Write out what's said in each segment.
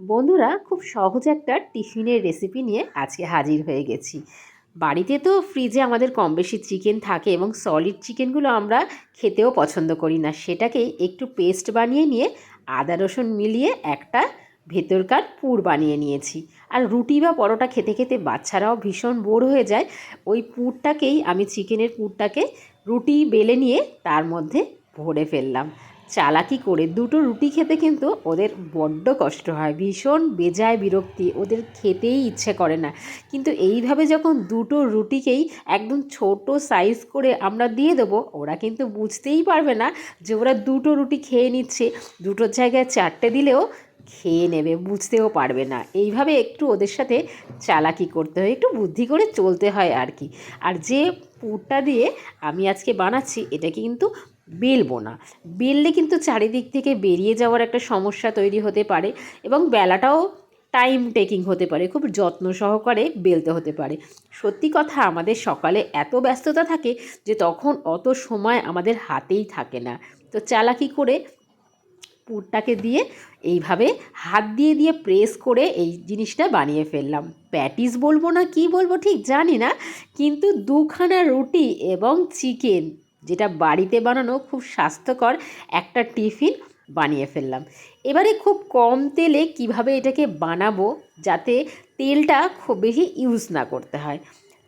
বন্ধুরা, খুব সহজ একটা টিফিনের রেসিপি নিয়ে আজকে হাজির হয়ে গেছি। বাড়িতে তো ফ্রিজে আমাদের কম বেশি চিকেন থাকে এবং সলিড চিকেনগুলো আমরা খেতেও পছন্দ করি না। সেটাকেই একটু পেস্ট বানিয়ে নিয়ে আদা, রসুন মিলিয়ে একটা ভেতরকার পুর বানিয়ে নিয়েছি। আর রুটি বা পরোটা খেতে খেতে বাচ্চারাও ভীষণ বোর হয়ে যায়। ওই পুরটাকেই আমি চিকেনের পুরটাকে রুটি বেলে নিয়ে তার মধ্যে ভরে ফেললাম। চালাকি করে দুটো রুটি খেতে কিন্তু ওদের বড্ড কষ্ট হয়। ভীষণ বেজায় বিরক্তি, ওদের খেতেই ইচ্ছে করে না। কিন্তু এইভাবে যখন দুটো রুটিকেই একদম ছোট সাইজ করে আমরা দিয়ে দেবো, ওরা কিন্তু বুঝতেই পারবে না যে ওরা দুটো রুটি খেয়ে নিচ্ছে। দুটোর জায়গায় চারটে দিলেও খেয়ে নেবে, বুঝতেও পারবে না। এইভাবে একটু ওদের সাথে চালাকি করতে হয়, একটু বুদ্ধি করে চলতে হয় আর কি। আর যে পুরটা দিয়ে আমি আজকে বানাচ্ছি, এটা কিন্তু বেলবো না। বেললে কিন্তু চারিদিক থেকে বেরিয়ে যাওয়ার একটা সমস্যা তৈরি হতে পারে এবং বেলাটাও টাইম টেকিং হতে পারে, খুব যত্ন সহকারে বেলতে হতে পারে। সত্যি কথা, আমাদের সকালে এত ব্যস্ততা থাকে যে তখন অত সময় আমাদের হাতেই থাকে না। তো চালাকি করে পুরটাকে দিয়ে এইভাবে হাত দিয়ে দিয়ে প্রেস করে এই জিনিসটা বানিয়ে ফেললাম। প্যাটিস বলব না কি বলব ঠিক জানি না, কিন্তু দুখানা রুটি এবং চিকেন যেটা বাড়িতে বানানো খুব স্বাস্থ্যকর একটা টিফিন বানিয়ে ফেললাম। এবারে খুব কম তেলে কীভাবে এটাকে বানাবো যাতে তেলটা খুব বেশি ইউজ না করতে হয়।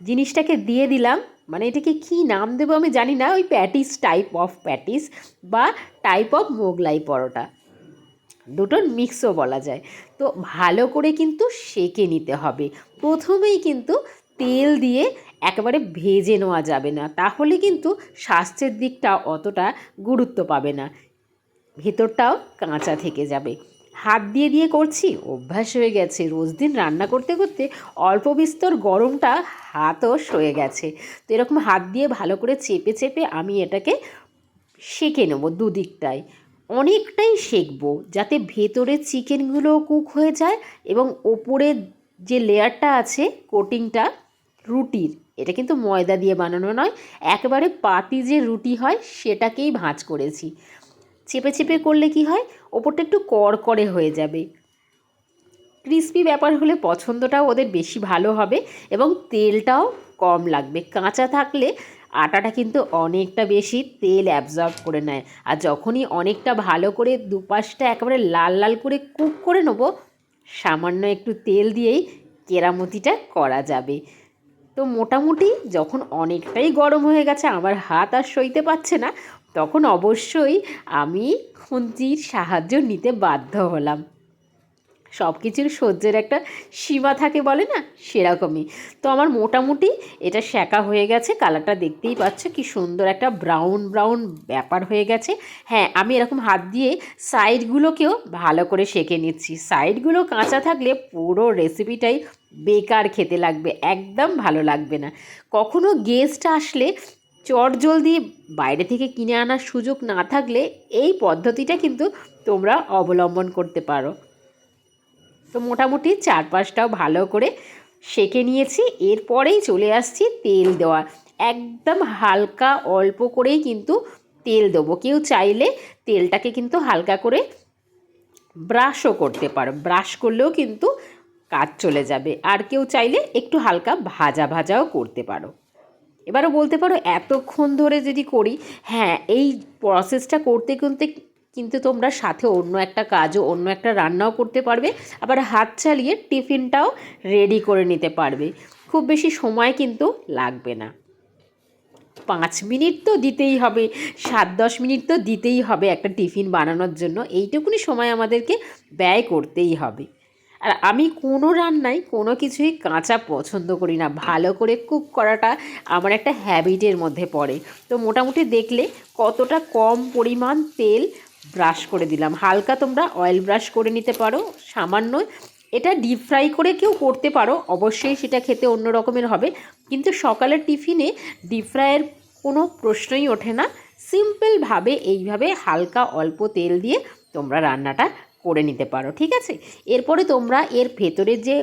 জিনিসটাকে দিয়ে দিলাম মানে এটাকে কী নাম দেবো আমি জানি না, ওই প্যাটিস টাইপ অফ প্যাটিস বা টাইপ অফ মোগলাই পরোটা। দুটোর মিক্সও বলা যায়। তো ভালো করে কিন্তু সেকে নিতে হবে। প্রথমেই কিন্তু তেল দিয়ে একেবারে ভেজে নেওয়া যাবে না। তাহলে কিন্তু স্বাস্থ্যের দিকটা অতটা গুরুত্ব পাবে না। ভেতরটাও কাঁচা থেকে যাবে। হাত দিয়ে দিয়ে করছি, অভ্যাস হয়ে গেছে। রোজ দিন রান্না করতে করতে অল্প বিস্তর গরমটা হাতও সয়ে গেছে। তো এরকম হাত দিয়ে ভালো করে চেপে চেপে আমি এটাকে সেঁকে নেব দুদিকটাই অনেকটাই সেঁকবো যাতে ভেতরে চিকেনগুলো কুক হয়ে যায় এবং ওপরে যে লেয়ারটা আছে কোটিংটা রুটির। এটা কিন্তু ময়দা দিয়ে বানানো নয়, একেবারে পাতি যে রুটি হয় সেটাকেই ভাঁজ করেছি। চেপে চেপে করলে কি হয়? ওপরটা একটু কড়কড়ে হয়ে যাবে। ক্রিস্পি ব্যাপার হলে পছন্দটাও ওদের বেশি ভালো হবে এবং তেলটাও কম লাগবে। কাঁচা থাকলে আটাটা কিন্তু অনেকটা বেশি তেল অ্যাবজর্ব করে নেয়। আর যখনই অনেকটা ভালো করে দুপাশটা একেবারে লাল লাল করে কুক করে নেব, সামান্য একটু তেল দিয়েই কেরামতিটা করা যাবে। তো মোটামুটি যখন অনেকটাই গরম হয়ে গেছে, আমার হাত আর সইতে পারছে না, তখন অবশ্যই আমি খুন্তির সাহায্য নিতে বাধ্য হলাম। সব কিছুর সহ্যের একটা সীমা থাকে বলে না? সেরকমই। তো আমার মোটামুটি এটা শেখা হয়ে গেছে, কালারটা দেখতেই পাচ্ছ কি সুন্দর একটা ব্রাউন ব্রাউন ব্যাপার হয়ে গেছে। হ্যাঁ আমি এরকম হাত দিয়ে সাইডগুলোকেও ভালো করে সেঁকে নিচ্ছি। সাইডগুলো কাঁচা থাকলে পুরো রেসিপিটাই বেকার খেতে লাগবে, একদম ভালো লাগবে না। কখনো গেস্ট আসলে চট জলদি বাইরে থেকে কিনে আনার সুযোগ না থাকলে এই পদ্ধতিটা কিন্তু তোমরা অবলম্বন করতে পারো। তো মোটামুটি চারপাশটাও ভালো করে সেঁকে নিয়েছি। এরপরেই চলে আসছি তেল দেওয়া। একদম হালকা অল্প করেই কিন্তু তেল দেবো। কেউ চাইলে তেলটাকে কিন্তু হালকা করে ব্রাশও করতে পারো। ব্রাশ করলেও কিন্তু কাজ চলে যাবে। আর কেউ চাইলে একটু হালকা ভাজা ভাজাও করতে পারো। এবারও বলতে পারো, এতক্ষণ ধরে যদি করি হ্যাঁ এই প্রসেসটা করতে করতে কিন্তু তোমরা সাথে অন্য একটা কাজও, অন্য একটা রান্নাও করতে পারবে। আবার হাত চালিয়ে টিফিনটাও রেডি করে নিতে পারবে। খুব বেশি সময় কিন্তু লাগবে না। পাঁচ মিনিট তো দিতেই হবে, সাত দশ মিনিট তো দিতেই হবে একটা টিফিন বানানোর জন্য। এইটুকুনি সময় আমাদেরকে ব্যয় করতেই হবে। আর আমি কোনো রান্নায় কোনো কিছুই কাঁচা পছন্দ করি না। ভালো করে কুক করাটা আমার একটা হ্যাবিটের মধ্যে পড়ে। তো মোটামুটি দেখলে কতটা কম পরিমাণ তেল ব্রাশ করে দিলাম। হালকা তোমরা অয়েল ব্রাশ করে নিতে পারো, সামান্য। এটা ডিপ ফ্রাই করে কেউ করতে পারো, অবশ্যই সেটা খেতে অন্য রকমের হবে। কিন্তু সকালের টিফিনে ডিপ ফ্রাইয়ের কোনো প্রশ্নই ওঠে না। সিম্পলভাবে এইভাবে হালকা অল্প তেল দিয়ে তোমরা রান্নাটা করে নিতে পারো, ঠিক আছে? এরপরে তোমরা এর ভেতরে যে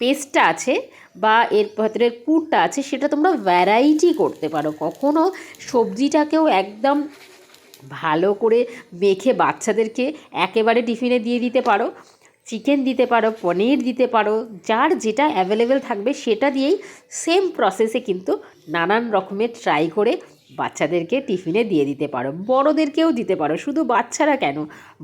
পেস্টটা আছে বা এর ভেতরের পুরটা আছে, সেটা তোমরা ভ্যারাইটি করতে পারো। কখনও সবজিটাকেও একদম ভালো করে মেখে বাচ্চাদেরকে একেবারে টিফিনে দিয়ে দিতে পারো, চিকেন দিতে পারো, পনির দিতে পারো, যার যেটা অ্যাভেলেবেল থাকবে সেটা দিয়েই সেম প্রসেসে কিন্তু নানান রকমের ট্রাই করে বাচ্চাদেরকে টিফিনে দিয়ে দিতে পারো। বড়োদেরকেও দিতে পারো, শুধু বাচ্চারা কেন?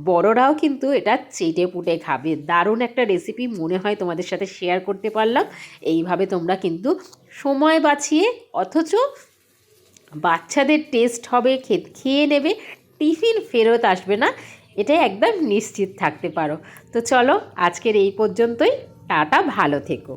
বড়রাও কিন্তু এটা চেটে পুটে খাবে। দারুণ একটা রেসিপি মনে হয় তোমাদের সাথে শেয়ার করতে পারলাম। এইভাবে তোমরা কিন্তু সময় বাঁচিয়ে অথচ বাচ্চাদের টেস্ট হবে খেয়ে নেবে, টিফিন ফেরত আসবে না, এটা একদম নিশ্চিত থাকতে পারো। তো চলো আজকের এই পর্যন্তই, টাটা, ভালো থেকো।